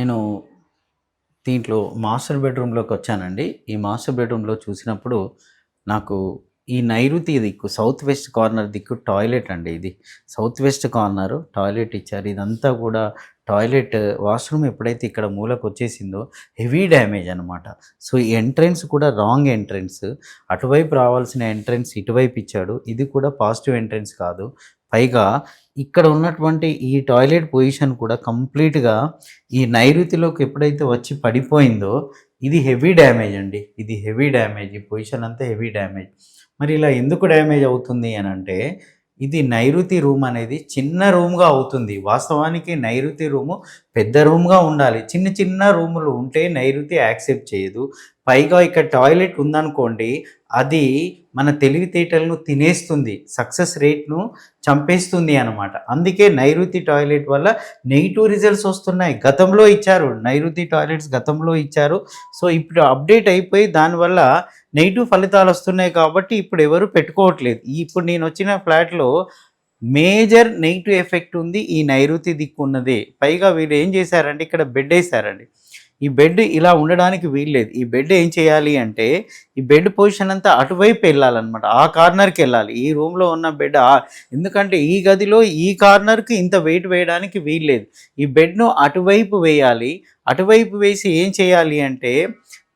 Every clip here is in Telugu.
నేను దీంట్లో మాస్టర్ బెడ్రూమ్లోకి వచ్చానండి. ఈ మాస్టర్ బెడ్రూమ్లో చూసినప్పుడు నాకు ఈ నైరుతి దిక్కు సౌత్ వెస్ట్ కార్నర్ దిక్కు టాయిలెట్ అండి ఇది. సౌత్ వెస్ట్ కార్నర్ టాయిలెట్ ఇచ్చారు. ఇదంతా కూడా టాయిలెట్ వాష్రూమ్ ఎప్పుడైతే ఇక్కడ మూలకు వచ్చేసిందో హెవీ డ్యామేజ్ అనమాట సో ఈ ఎంట్రెన్స్ కూడా రాంగ్ ఎంట్రెన్స్. అటువైపు రావాల్సిన ఎంట్రెన్స్ ఇటువైపు ఇచ్చాడు. ఇది కూడా పాజిటివ్ ఎంట్రెన్స్ కాదు. పైగా ఇక్కడ ఉన్నటువంటి ఈ టాయిలెట్ పొజిషన్ కూడా కంప్లీట్గా ఈ నైరుతిలోకి ఎప్పుడైతే వచ్చి పడిపోయిందో ఇది హెవీ డ్యామేజ్ అండి. ఇది హెవీ డ్యామేజ్. ఈ పొజిషన్ అంతా హెవీ డ్యామేజ్. మరి ఇలా ఎందుకు డ్యామేజ్ అవుతుంది అని అంటే ఇది నైరుతి రూమ్ అనేది చిన్న రూమ్గా అవుతుంది. వాస్తవానికి నైరుతి రూము పెద్ద రూమ్గా ఉండాలి. చిన్న చిన్న రూములు ఉంటే నైరుతి యాక్సెప్ట్ చేయదు. పైగా ఇక్కడ టాయిలెట్ ఉందనుకోండి అది మన తెలివితేటలను తినేస్తుంది. సక్సెస్ రేట్ను చంపేస్తుంది అనమాట అందుకే నైరుతి టాయిలెట్ వల్ల నెగిటివ్ రిజల్ట్స్ వస్తున్నాయి. గతంలో ఇచ్చారు. నైరుతి టాయిలెట్స్ గతంలో ఇచ్చారు. సో ఇప్పుడు అప్డేట్ అయిపోయి దానివల్ల నెగిటివ్ ఫలితాలు వస్తున్నాయి కాబట్టి ఇప్పుడు ఎవరు పెట్టుకోవట్లేదు. ఇప్పుడు నేను వచ్చిన ఫ్లాట్లో మేజర్ నెగిటివ్ ఎఫెక్ట్ ఉంది ఈ నైరుతి దిక్కు ఉన్నదే. పైగా వీళ్ళు ఏం చేశారంటే ఇక్కడ బెడ్ వేశారండి. ఈ బెడ్ ఇలా ఉండడానికి వీల్లేదు ఈ బెడ్ ఏం చేయాలి అంటే ఈ బెడ్ పొజిషన్ అంతా అటువైపు వెళ్ళాలన్నమాట. ఆ కార్నర్కి వెళ్ళాలి. ఈ రూమ్లో ఉన్న బెడ్ ఆ- ఎందుకంటే ఈ గదిలో ఈ కార్నర్కి ఇంత వెయిట్ వేయడానికి వీల్లేదు ఈ బెడ్ను అటువైపు వేయాలి. అటువైపు వేసి ఏం చేయాలి అంటే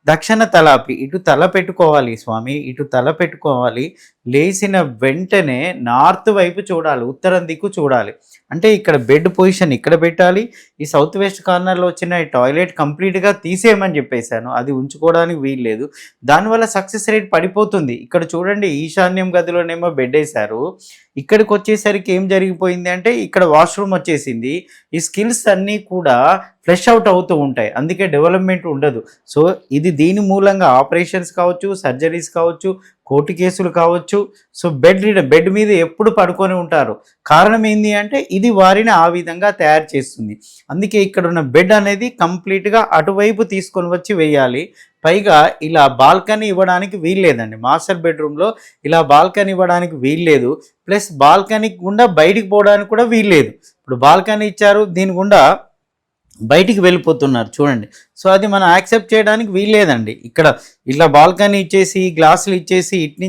దక్షిణ తలాపి. ఇటు తల పెట్టుకోవాలి స్వామి ఇటు తల పెట్టుకోవాలి. లేచిన వెంటనే నార్త్ వైపు చూడాలి ఉత్తరం దిక్కు చూడాలి. అంటే ఇక్కడ బెడ్ పొజిషన్ ఇక్కడ పెట్టాలి. ఈ సౌత్ వెస్ట్ కార్నర్లో వచ్చిన ఈ టాయిలెట్ కంప్లీట్గా తీసేయమని చెప్పేశాను. అది ఉంచుకోవడానికి వీల్లేదు దానివల్ల సక్సెస్ రేట్ పడిపోతుంది. ఇక్కడ చూడండి ఈశాన్యం గదిలోనేమో బెడ్ వేశారు. ఇక్కడికి వచ్చేసరికి ఏం జరిగిపోయింది అంటే ఇక్కడ వాష్రూమ్ వచ్చేసింది. ఈ స్కిల్స్ అన్నీ కూడా ఫ్లెష్ అవుట్ అవుతూ ఉంటాయి. అందుకే డెవలప్మెంట్ ఉండదు. సో ఇది దీని మూలంగా ఆపరేషన్స్ కావచ్చు సర్జరీస్ కావచ్చు కోర్టు కేసులు కావచ్చు. సో బెడ్ బెడ్ మీద ఎప్పుడు పడుకొని ఉంటారు. కారణం ఏంటి అంటే ఇది వారిని ఆ విధంగా తయారు చేస్తుంది. అందుకే ఇక్కడ ఉన్న బెడ్ అనేది కంప్లీట్గా అటువైపు తీసుకొని వచ్చి వేయాలి. పైగా ఇలా బాల్కనీ ఇవ్వడానికి వీల్లేదండి మాస్టర్ బెడ్రూమ్లో ఇలా బాల్కనీ ఇవ్వడానికి వీల్లేదు ప్లస్ బాల్కనీ గుండా బయటికి పోవడానికి కూడా వీల్లేదు ఇప్పుడు బాల్కనీ ఇచ్చారు దీని గుండా బయటికి వెళ్ళిపోతున్నారు. చూడండి. సో అది మనం యాక్సెప్ట్ చేయడానికి వీల్లేదండి. ఇక్కడ ఇట్లా బాల్కనీ ఇచ్చేసి గ్లాసులు ఇచ్చేసి ఇట్ని